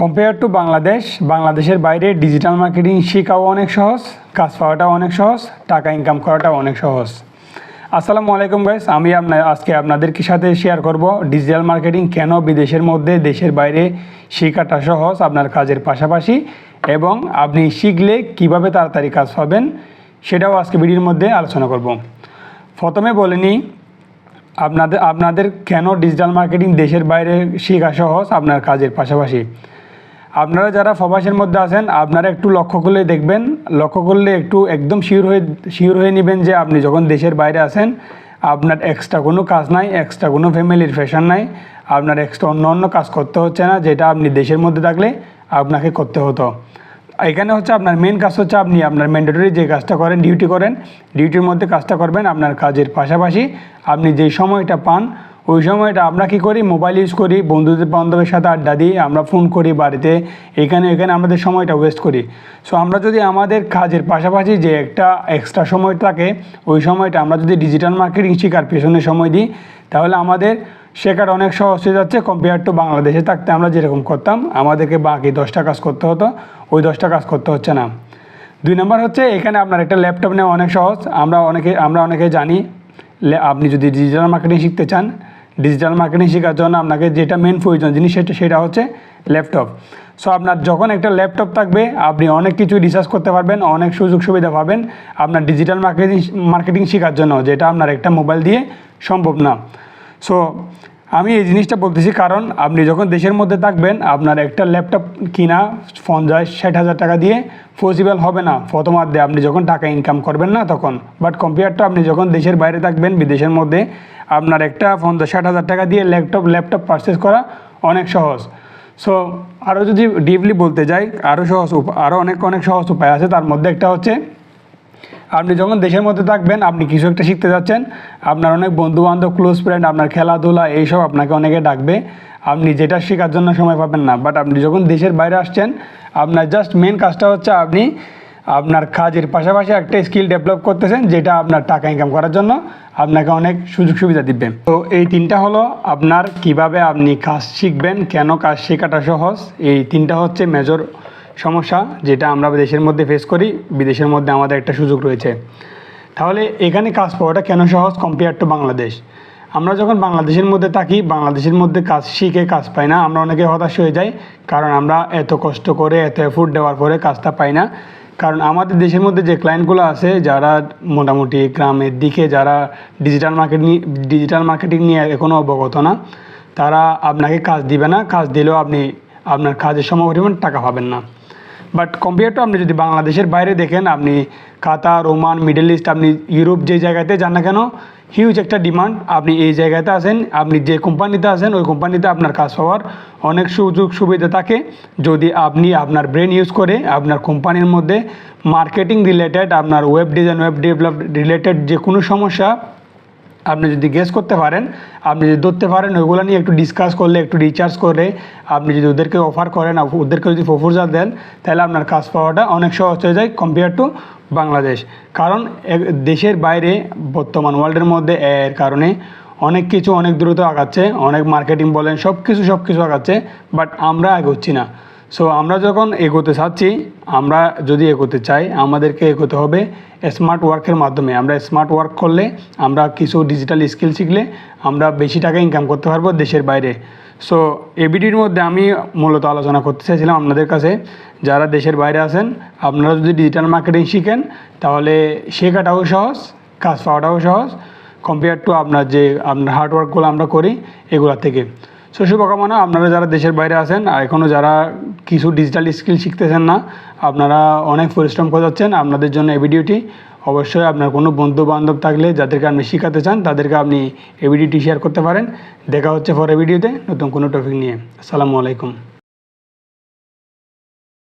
Compare to Bangladesh বাংলাদেশের বাইরে digital marketing শেখাও অনেক সহজ, কাজ পাওয়াটাও অনেক সহজ, টাকা ইনকাম করাটাও অনেক সহজ। আসসালামু আলাইকুম গাইস আমি আপনার, আজকে আপনাদেরকে সাথে শেয়ার করব ডিজিটাল মার্কেটিং কেন বিদেশের মধ্যে দেশের বাইরে শেখাটা সহজ আপনার কাজের পাশাপাশি এবং আপনি শিখলে কীভাবে তাড়াতাড়ি কাজ পাবেন সেটাও আজকে ভিডিওর মধ্যে আলোচনা করব। প্রথমে বলে নিই, আপনাদের আপনাদের কেন ডিজিটাল মার্কেটিং দেশের বাইরে শেখা সহজ আপনার কাজের পাশাপাশি? আপনারা যারা প্রবাসের মধ্যে আছেন, আপনারা একটু লক্ষ্য করলে দেখবেন, লক্ষ্য করলে একটু একদম শিওর হয়ে শিওর হয়ে নেবেন যে আপনি যখন দেশের বাইরে আছেন, আপনার এক্সট্রা কোনো কাজ নাই এক্সট্রা কোনো ফ্যামিলির ফ্যাশন নাই, আপনার এক্সট্রা অন্য অন্য কাজ করতে হচ্ছে না, যেটা আপনি দেশের মধ্যে থাকলে আপনাকে করতে হতো। এখানে হচ্ছে আপনার মেন কাজ হচ্ছে আপনি আপনার ম্যান্ডেটরি যে কাজটা করেন ডিউটি করেন ডিউটির মধ্যে কাজটা করবেন আপনার কাজের পাশাপাশি আপনি যেই সময়টা পান ওই সময়টা আমরা কী করি? মোবাইল ইউজ করি, বন্ধুদের বান্ধবের সাথে আড্ডা দিই, আমরা ফোন করি বাড়িতে, এখানে এখানে আমাদের সময়টা ওয়েস্ট করি। সো আমরা যদি আমাদের কাজের পাশাপাশি যে একটা এক্সট্রা সময় থাকে, ওই সময়টা আমরা যদি ডিজিটাল মার্কেটিং শেখার পেছনে সময় দিই, তাহলে আমাদের শেখার অনেক সহজ হয়ে যাচ্ছে কম্পেয়ার টু বাংলাদেশে থাকতে আমরা যেরকম করতাম। আমাদেরকে বাকি দশটা কাজ করতে হতো, ওই দশটা কাজ করতে হচ্ছে না। দুই নম্বর হচ্ছে, এখানে আপনার একটা ল্যাপটপ নেওয়া অনেক সহজ। আমরা অনেকে আমরা অনেকে জানি আপনি যদি ডিজিটাল মার্কেটিং শিখতে চান ডিজিটাল মার্কেটিং শেখার জন্য আপনাকে যেটা মেন প্রয়োজন জিনিস সেটা সেটা হচ্ছে ল্যাপটপ সো আপনার যখন একটা ল্যাপটপ থাকবে, আপনি অনেক কিছু রিসার্চ করতে পারবেন, অনেক সুযোগ সুবিধা পাবেন আপনার ডিজিটাল মার্কেটিং মার্কেটিং শেখার জন্য, যেটা আপনার একটা মোবাইল দিয়ে সম্ভব না। সো আমি এই জিনিসটা বলতেছি কারণ আপনি যখন দেশের মধ্যে থাকবেন, আপনার একটা ল্যাপটপ কিনা, ফোন যায় ষাট হাজার টাকা দিয়ে পসিবল হবে না। প্রথমার্ধে আপনি যখন টাকা ইনকাম করবেন না তখন। বাট কম্পিউটারটা আপনি যখন দেশের বাইরে থাকবেন, বিদেশের মধ্যে, আপনার একটা ফোন ষাট হাজার টাকা দিয়ে ল্যাপটপ ল্যাপটপ পারচেস করা অনেক সহজ। সো আরও যদি ডিপলি বলতে যাই আরও সহজ আরও অনেক অনেক সহজ উপায় আছে। তার মধ্যে একটা হচ্ছে আপনি যখন দেশের মধ্যে থাকবেন, আপনি কিছু একটা শিখতে যাচ্ছেন। আপনার অনেক বন্ধু বান্ধব ক্লোজ ফ্রেন্ড আপনার খেলাধুলা, এইসব আপনাকে অনেকে ডাকবে। আপনি যেটা শেখার জন্য সময় পাবেন না। বাট আপনি যখন দেশের বাইরে আসছেন, আপনার জাস্ট মেন কাজটা হচ্ছে আপনি আপনার কাজের পাশাপাশি একটা স্কিল ডেভেলপ করতেছেন, যেটা আপনার টাকা ইনকাম করার জন্য আপনাকে অনেক সুযোগ সুবিধা দিবে। তো এই তিনটা হলো আপনার কীভাবে আপনি কাজ শিখবেন, কেন কাজ শেখাটা সহজ? এই তিনটা হচ্ছে মেজর সমস্যা যেটা আমরা দেশের মধ্যে ফেস করি, বিদেশের মধ্যে আমাদের একটা সুযোগ রয়েছে। তাহলে এখানে কাজ পাওয়াটা কেন সহজ কম্পেয়ার টু বাংলাদেশ? আমরা যখন বাংলাদেশের মধ্যে থাকি, বাংলাদেশের মধ্যে কাজ শিখে কাজ পাই না, আমরা অনেকে হতাশ হয়ে যাই, কারণ আমরা এত কষ্ট করে, এত এফোর্ট দেওয়ার পরে কাজটা পাই না। কারণ আমাদের দেশের মধ্যে যে ক্লায়েন্টগুলো আছে, যারা মোটামুটি গ্রামের দিকে, যারা ডিজিটাল মার্কেটিং ডিজিটাল মার্কেটিং নিয়ে এখনও অবগত না, তারা আপনাকে কাজ দিবে না, কাজ দিলেও আপনি আপনার কাজের সময় পরিমাণ টাকা পাবেন না। বাট কম্পেয়ার টু আপনি যদি বাংলাদেশের বাইরে দেখেন, আপনি কাতার, ওমান, মিডল ইস্ট, আপনি ইউরোপ যে জায়গাতে যান না কেন হিউজ একটা ডিমান্ড আপনি এই জায়গাতে আসেন আপনি যে কোম্পানিতে আসেন ওই কোম্পানিতে আপনার কাজ হওয়ার অনেক সুযোগ সুবিধা থাকে। যদি আপনি আপনার ব্রেন ইউজ করে আপনার কোম্পানির মধ্যে মার্কেটিং রিলেটেড আপনার web design web develop related যে কোনো সমস্যা আপনি যদি গেস করতে পারেন, আপনি যদি ধরতে পারেন, ওইগুলো নিয়ে একটু ডিসকাস করলে, একটু রিচার্জ করে, আপনি যদি ওদেরকে অফার করেন ওদেরকে যদি প্রপোজাল দেন, তাহলে আপনার কাজ পাওয়াটা অনেক সহজ হয়ে যায় কম্পেয়ার টু বাংলাদেশ। কারণ দেশের বাইরে, বর্তমান ওয়ার্ল্ডের মধ্যে এর কারণে অনেক কিছু অনেক দ্রুত আগাচ্ছে, অনেক মার্কেটিং বলেন সব কিছু সব কিছু আগাচ্ছে বাট আমরা এগোচ্ছি না। সো আমরা যখন এগোতে চাচ্ছি, আমরা যদি এগোতে চাই, আমাদেরকে এগোতে হবে স্মার্ট ওয়ার্কের মাধ্যমে। আমরা স্মার্ট ওয়ার্ক করলে, আমরা কিছু ডিজিটাল স্কিল শিখলে, আমরা বেশি টাকা ইনকাম করতে পারব দেশের বাইরে। সো এবিডির মধ্যে আমি মূলত আলোচনা করতে চাইছিলাম আপনাদের কাছে। যারা দেশের বাইরে আছেন, আপনারা যদি ডিজিটাল মার্কেটিং শিখেন, তাহলে শেখাটাও সহজ, কাজ পাওয়াটাও সহজ কম্পেয়ার টু আপনার যে, আপনার হার্ডওয়ার্কগুলো আমরা করি এগুলোর থেকে। সো শুভকামনা, আপনারা যারা দেশের বাইরে আছেন, আর এখনও যারা কিছু ডিজিটাল স্কিল শিখতেছেন না, আপনারা অনেক পরিশ্রম করে যাচ্ছেন, আপনাদের জন্য এই ভিডিওটি অবশ্যই আপনার কোনো বন্ধু বান্ধব থাকলে যাদেরকে আপনি শেখাতে চান, তাদেরকে আপনি এই ভিডিওটি শেয়ার করতে পারেন। দেখা হচ্ছে পরে ভিডিওতে নতুন কোনো টপিক নিয়ে। আসসালামু আলাইকুম।